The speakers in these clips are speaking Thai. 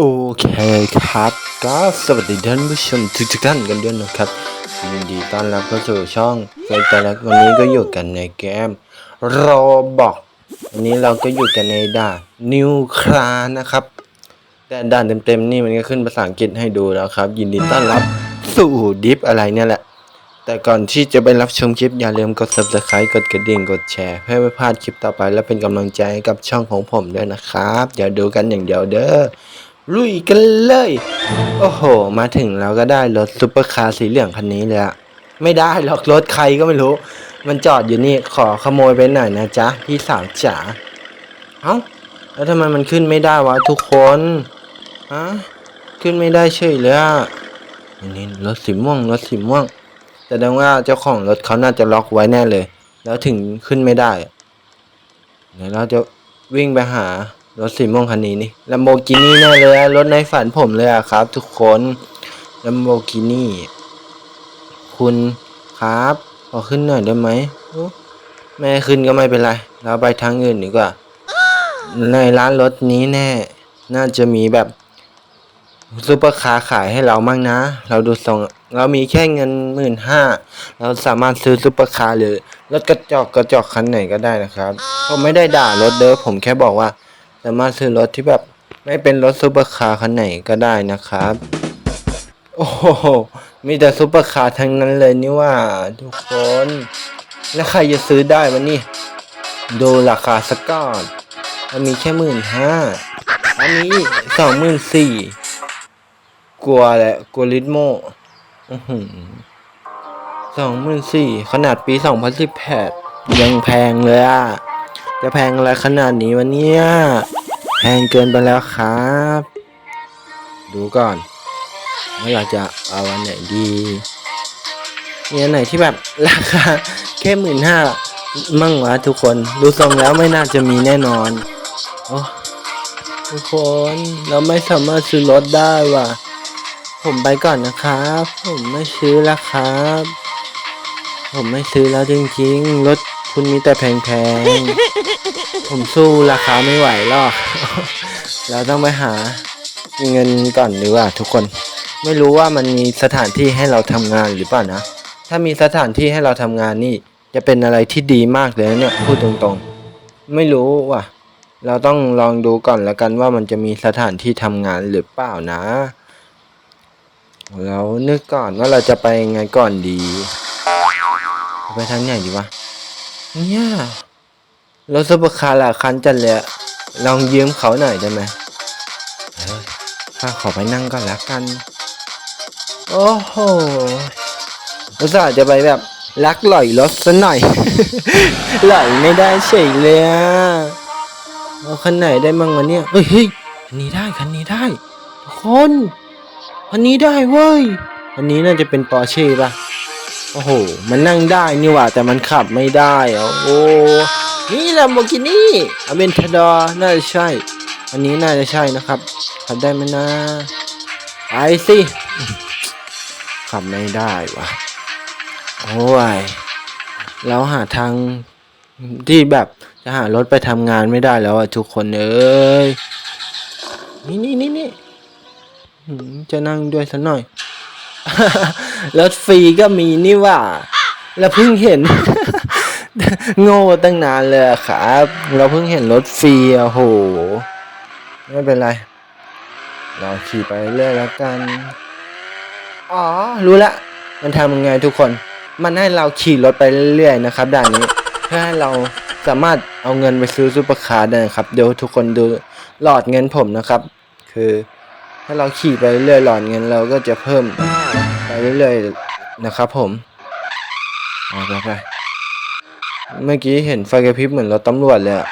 โอเคครับก็สวัสดีท่านผู้ชมทุกท่านกันด้วยนะครับยินดีต้อนรับเข้าสู่ช่องเฟซแต่ละวันนี้ก็อยู่กันในเกมโรบอกวันนี้เราก็อยู่กันในด่านนิวคลานะครับแต่ด่านเต็มๆนี่มันก็ขึ้นภาษาอังกฤษให้ดูแล้วครับ ยินดีต้อนรับสู่ดิฟอะไรเนี่ยแหละ แต่ก่อนที่จะไปรับชมคลิปอย่าลืมกด subscribe กดกระดิ่งกดแชร์ เพื่อไม่พลาดคลิปต่อไปและเป็นกำลังใจกับช่องของผมด้วยนะครับเดี๋ยวดูกันอย่างเดียวเด้อ ลุยกันเลย โอ้โห มาถึงเราก็ได้รถซุปเปอร์คาร์สีเหลืองคันนี้เลยอะไม่ได้หรอกรถใครก็ไม่รู้ มันจอดอยู่นี่ขอขโมยไปหน่อยนะจ๊ะพี่สาวจ๋าเอ้าแล้วทำไมมันขึ้นไม่ได้วะทุกคนฮะขึ้นไม่ได้เฉยเลยอะอันนี้รถสีม่วงรถสีม่วงแสดงว่าเจ้าของรถเขาน่าจะล็อกไว้แน่เลย แล้วถึงขึ้นไม่ได้เดี๋ยวเราจะวิ่งไปหา รถสีม่วงคันนี้นี่ลัมโบกินี่แน่เลยรถในฝันผมเลยอะครับ ทุกคนลัมโบกินี่คุณครับขอขึ้นหน่อยได้ไหมไม่ขึ้นก็ไม่เป็นไร เราไปทางอื่นดีกว่า ในร้านรถนี้แน่ น่าจะมีแบบซูเปอร์คาร์ขายให้เรามั่งนะ เราดูทรงเรามีแค่เงินหมื่นห้าเราสามารถซื้อซูเปอร์คาร์หรือรถกระจอกกระจอกคันไหนก็ได้นะครับ ผมไม่ได้ด่ารถเด้อผมแค่บอกว่า สามารถซื้อรถที่แบบไม่เป็นรถซูเปอร์คาร์คันไหนก็ได้นะครับ โอ้โห มีแต่ซูเปอร์คาร์ทั้งนั้นเลยนี่ว่าทุกคน แล้วใครจะซื้อได้วะนี่ ดูราคาสกก่อนมันมีแค่หมื่นห้าอันนี้สองหมื่นสี่กลัวแหละกลัวลิทโมสองหมื่นสี่ขนาดปีสองพันสิบแปดยังแพงเลยอะ จะแพงอะไรขนาดนี้วะเนี่ยแพงเกินไปแล้วครับ ดูก่อนว่าเราจะเอาอันไหนดีมีอันไหนที่แบบราคาแค่หมื่นห้ามั่งวะทุกคน ดูทรงแล้วไม่น่าจะมีแน่นอนโอ้ทุกคนเราไม่สามารถซื้อรถได้ว่ะ ผมไปก่อนนะครับ ผมไม่ซื้อแล้วครับ ผมไม่ซื้อแล้วจริงๆรถ คุณมีแต่แพงๆ ผมสู้ราคาไม่ไหวหรอกเราต้องไปหาเงินก่อนดีกว่าทุกคน ไม่รู้ว่ามันมีสถานที่ให้เราทำงานหรือเปล่านะ ถ้ามีสถานที่ให้เราทำงานนี่ จะเป็นอะไรที่ดีมากเลยนะเนี่ยพูดตรงๆ ไม่รู้ว่ะ เราต้องลองดูก่อนแล้วกันว่ามันจะมีสถานที่ทำงานหรือเปล่านะแล้วนึกก่อนว่าเราจะไปยังไงก่อนดี ไปทางไหนดีวะ เนี่ยรถซุปเปอร์คาร์หลายคันจัดเลยอะลองยืมเขาหน่อยได้ไหมเฮ้ยข้าขอไปนั่งก่อนละกัน โอ้โหอุตส่าห์จะไปแบบลักหล่อยรถซะหน่อย หล่อยไม่ได้เฉยเลยอะเอาคันไหนได้มั่งวะเนี่ย เฮ้ยเฮ้ยคันนี้ได้คันนี้ได้ทุกคน คันนี้ได้เว้ยคันนี้น่าจะเป็นปอร์เช่ป่ะ โอ้โห มันนั่งได้นี่หว่า แต่มันขับไม่ได้อะโอ้ นี่แลมโบกินี่อเวนทาดอร์น่าจะใช่ อันนี้น่าจะใช่นะครับขับได้ไหมนะไปสิขับไม่ได้ว่ะโอ้ยแล้วหาทางที่แบบจะหารถไปทำงานไม่ได้แล้วอะทุกคนเอ้ยนี่นี่นี่นี่จะนั่งด้วยสักหน่อย รถฟรีก็มีนี่ว่า แล้วเพิ่งเห็น โง่ตั้งนานเลยครับ เราเพิ่งเห็นรถฟรีอะโห ไม่เป็นไรเราขี่ไปเรื่อยแล้วกัน อ๋อ รู้ละ มันทำยังไงทุกคน มันให้เราขี่รถไปเรื่อยๆนะครับด่านนี้ เพื่อให้เราสามารถเอาเงินไปซื้อซูเปอร์คาร์ได้ครับ เดี๋ยวทุกคนดูหลอดเงินผมนะครับ คือ ถ้าเราขี่ไปเรื่อยๆหลอดเงินเราก็จะเพิ่มไป เรื่อยๆนะครับผมเอาไปไปเมื่อกี้เห็นไฟกระพริบเหมือนรถตำรวจเลยอะ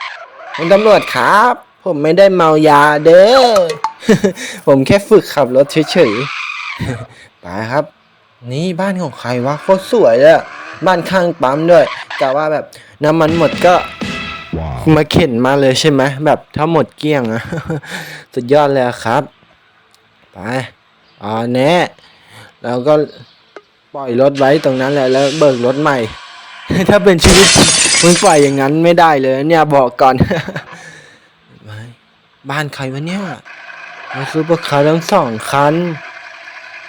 คุณตำรวจครับ ผมไม่ได้เมายาเด้อ ผมแค่ฝึกขับรถเฉยๆไปครับ นี่บ้านของใครวะโคตรสวยเลยอะบ้านข้างปั๊มด้วยกะว่าแบบน้ำมันหมดก็มาเข็นมาเลยใช่ไหมแบบถ้าหมดเกลี้ยงอะสุดยอดเลยอะครับ ไปอ๋อแน่ แล้วก็ปล่อยรถไว้ตรงนั้นแหละแล้วเบิกรถใหม่ ถ้าเป็นชีวิตริงมึงปล่อยอย่างนั้นไม่ได้เลย เนี่ยบอกก่อนบ้านใครวะเนี่ยมีซูเปอร์คาร์ทั้งสองคัน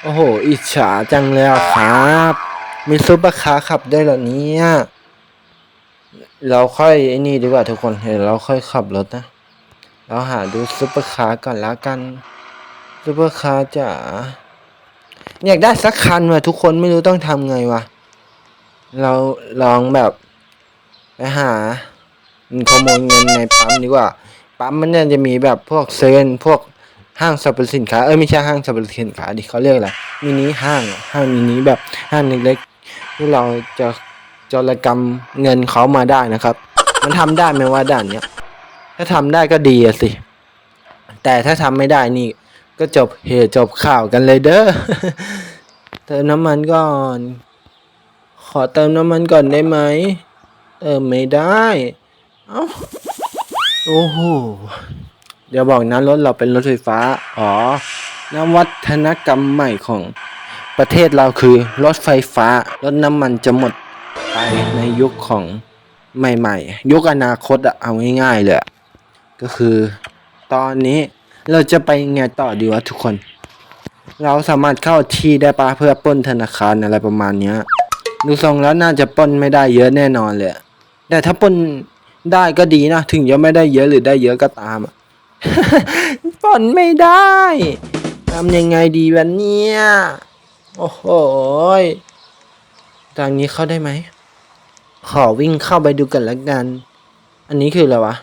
โอ้โห อิจฉาจังเลยครับ มีซูเปอร์คาร์ขับได้เหรอเนี่ยเราค่อยไอ้นี่ดีกว่าทุกคนเห็นเราค่อยขับรถนะ เราหาดูซูเปอร์คาร์ก่อนแล้วกันซูเปอร์คาร์จ๋า อยากได้สักคันว่ะทุกคนไม่รู้ต้องทำไงวะ เราลองแบบไปหาขโมยเงินในปั๊มดีกว่า ปั๊มมันเนี่ยจะมีแบบพวกเซเว่นพวกห้างสรรพสินค้า เอ้ยไม่ใช่ห้างสรรพสินค้าดิเขาเรียกอะไรมินิห้างห้างมินิแบบห้างเล็กๆที่เราจะจรกรรมเงินเขามาได้นะครับ มันทำได้ไหมว่าด่านเนี้ยถ้าทำได้ก็ดีสิ แต่ถ้าทำไม่ได้นี่ ก็จบเหตุจบข่าวกันเลยเด้อเติมน้ำมันก่อน ขอเติมน้ำมันก่อนได้ไหม เติมไม่ได้ เอ้า โอ้โห เดี๋ยวบอกนะรถเราเป็นรถไฟฟ้า อ๋อนวัฒนกรรมใหม่ของประเทศเราคือรถไฟฟ้า รถน้ำมันจะหมดไปในยุคของใหม่ ๆ ยุคอนาคตอะเอาง่ายๆเลยก็คือ ตอนนี้ เราจะไปไงต่อดีวะทุกคน เราสามารถเข้าที่ได้ปะเพื่อปล้นธนาคารอะไรประมาณเนี้ยดูทรงแล้วน่าจะปล้นไม่ได้เยอะแน่นอนเลย แต่ถ้าปล้นได้ก็ดีนะ ถึงจะไม่ได้เยอะหรือได้เยอะก็ตามอะปล้นไม่ได้ทำยังไงดีวันเนี้ยโอ้โหยทางนี้เข้าได้ไหม ขอวิ่งเข้าไปดูกันละกัน อันนี้คืออะไรวะ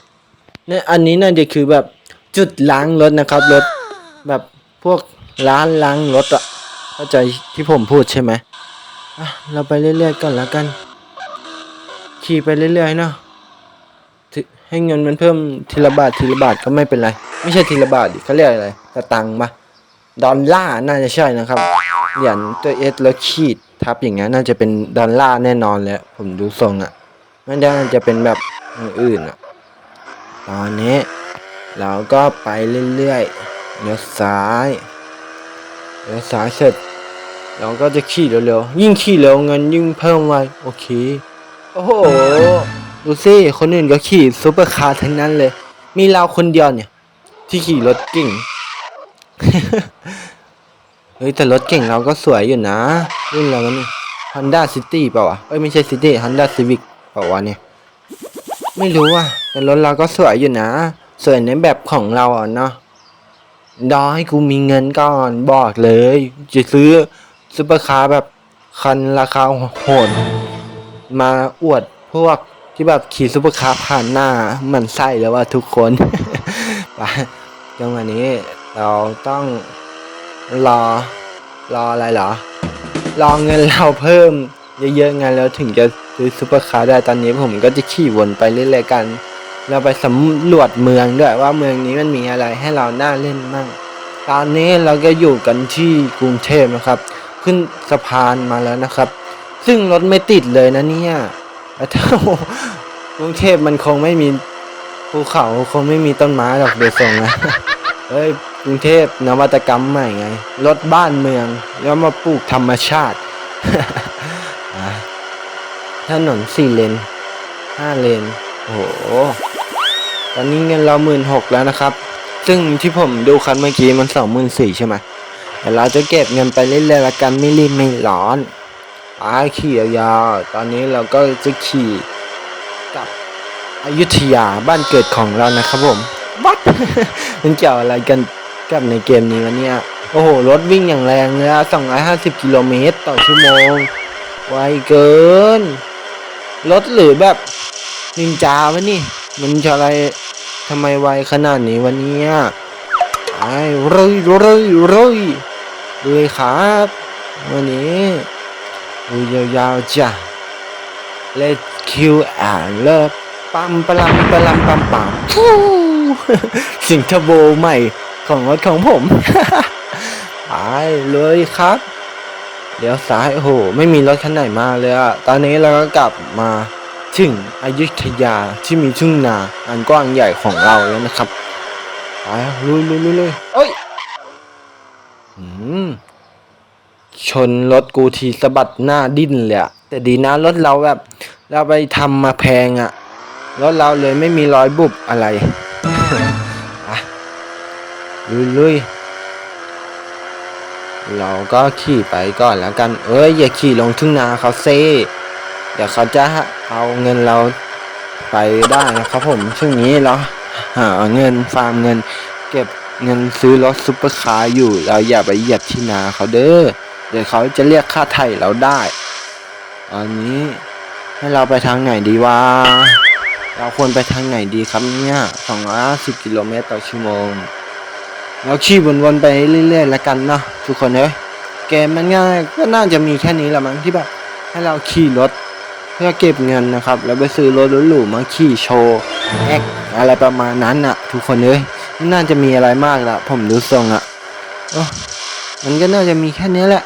เนี่ยอันนี้น่าจะคือแบบ จุดล้างรถนะครับ รถแบบพวกร้านล้างรถอะเข้าใจที่ผมพูดใช่ไหมอะเราไปเรื่อยๆก่อนละกัน ขี่ไปเรื่อยๆเนาะให้เงินมันเพิ่มทีละบาททีละบาทก็ไม่เป็นไร ไม่ใช่ทีละบาทดิเขาเรียกอะไรสตังค์ปะดอลลาร์น่าจะใช่นะครับเหรียญตัวเอสแล้วขีดทับอย่างเงี้ยน่าจะเป็นดอลลาร์แน่นอนเลยผมดูทรงอะไม่ได้น่าจะเป็นแบบอย่างอื่ะ ตอนนี้ เราก็ไปเรื่อยๆเลี้ยวซ้ายเลี้ยวซ้ายเสร็จเราก็จะขี่เร็วๆยิ่งขี่เร็วเงินยิ่งเพิ่มไวโอเคโอ้โหดูสิคนอื่นก็ขี่ซุปเปอร์คาร์ทั้งนั้นเลย มีเราคนเดียวเนี่ย ที่ขี่รถเก่งเฮ้ยแต่รถเก่งเราก็สวยอยู่นะรุ่นอะไรวะนี่ Honda City เปล่าวะเอ้ยไม่ใช่ City Honda Civic เปล่าวะเนี่ย ไม่รู้อะแต่รถเราก็สวยอยู่นะ สวยในแบบของเราอะเนาะรอให้กูมีเงินก่อนบอกเลย จะซื้อซุปเปอร์คาร์แบบคันราคาโหดมาอวดพวกที่แบบขี่ซุปเปอร์คาร์ผ่านหน้ามันไส้แล้วว่าทุกคนไปจังหวะนี้เราต้องรอรออะไรเหรอ รอเงินเราเพิ่มเยอะๆไงแล้วถึงจะซื้อซุปเปอร์คาร์ได้ตอนนี้ผมก็จะขี่วนไปเรื่อยๆกัน เราไปสำรวจเมืองด้วยว่าเมืองนี้มันมีอะไรให้เราน่าเล่นมั่งตอนนี้เราก็อยู่กันที่กรุงเทพนะครับ ขึ้นสะพานมาแล้วนะครับ ซึ่งรถไม่ติดเลยนะเนี่ยถ้ากรุงเทพมันคงไม่มีภูเขาคงไม่มีต้นไม้หรอกโดยทรงนะเฮ้ยกรุงเทพนวัตกรรมใหม่ไงรถบ้านเมืองแล้วมาปลูกธรรมชาติถนนสี่เลนห้าเลนโอ้โห ตอนนี้เงินเราหมื่นหกแล้วนะครับ ซึ่งที่ผมดูคันเมื่อกี้มันสองหมื่นสี่ใช่ไหมแต่เราจะเก็บเงินไปเรื่อยๆละกันไม่รีบไม่ร้อนไปขี่ยาวตอนนี้เราก็จะขี่กลับอยุธยาบ้านเกิดของเรานะครับผมวัดมันเกี่ยวอะไรกันกับในเกมนี้วะเนี่ยโอ้โห รถวิ่งอย่างแรงเลยอะ250 กิโลเมตรต่อชั่วโมง ไวเกิน รถหรือแบบนินจาวะนี่ มันจะอะไร ทำไมไวขนาดนี้วันนี้ไอ้เร่ยเร่ยเร่ยเลยครับ วันนี้ดูยาวๆจ้ะ Let kill and love ปั๊มปลัมปลัมปั๊มปั๊มฟูสิงทโบใหม่ของรถของผมไปเลยครับเดี๋ยวซ้ายโอ้โหไม่มีรถคันไหนมาเลยอะตอนนี้เราก็กลับมา ถึงอยุธยาที่มีทุ่งนาอันกว้างใหญ่ของเราแล้วนะครับไปลุยลุยลุยลุยเอ้ยอืมชนรถกูทีสะบัดหน้าดิ้นเลยอะแต่ดีนะรถเราแบบ เราไปทำมาแพงอะรถเราเลยไม่มีรอยบุบอะไรอะลุยลุยเราก็ขี่ไปก่อนแล้วกัน เอ้ยอย่าขี่ลงทุ่งนาเขาเซ่ เดี๋ยวเขาจะเอาเงินเราไปได้นะครับผมช่วงนี้เราหาเงินฟาร์มเงิน เก็บเงินซื้อรถซุปเปอร์คาร์อยู่ เราอย่าไปเหยียบที่นาเขาเด้อเดี๋ยวเขาจะเรียกค่าไถ่เราได้อันนี้ให้เราไปทางไหนดีวะเราควรไปทางไหนดีครับเนี่ยสองร้อยสิบกิโลเมตรต่อชั่วโมง เราขี่วนๆไปเรื่อยๆแล้วกันเนาะทุกคนเอ้ยเกมมันง่ายก็น่าจะมีแค่นี้แหละมั้งที่แบบให้เราขี่รถ เพื่อเก็บเงินนะครับ แล้วไปซื้อรถหรูๆมาขี่โชว์แอคอะไรประมาณนั้นน่ะทุกคนเอ้ยไม่น่าจะมีอะไรมากละผมดูทรงอะอมันก็น่าจะมีแค่นี้แหละ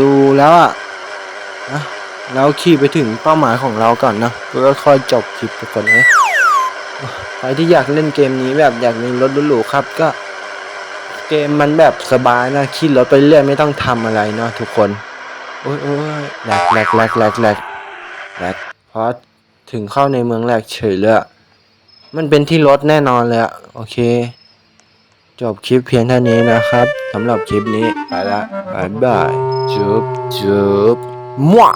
ดูแล้วอะนะเราขี่ไปถึงเป้าหมายของเราก่อนนะแล้วก็ค่อยจบคลิปทุกคนเอ้ยใครที่อยากเล่นเกมนี้แบบอยากมีรถหรูๆครับก็ เกมมันแบบสบายนะขี่รถไปเรื่อยไม่ต้องทำอะไรเนาะทุกคนโอ้ยโอ้ยแหลกแหลกแหลกแหลก แลกแหลกเพอถึงเข้าในเมืองแรกเฉยเลยอะมันเป็นที่รถแน่นอนเลยอะโอเค จบคลิปเพียงเท่านี้นะครับสำหรับคลิปนี้ไปละบายบายจุ๊บจุ๊บมั่ว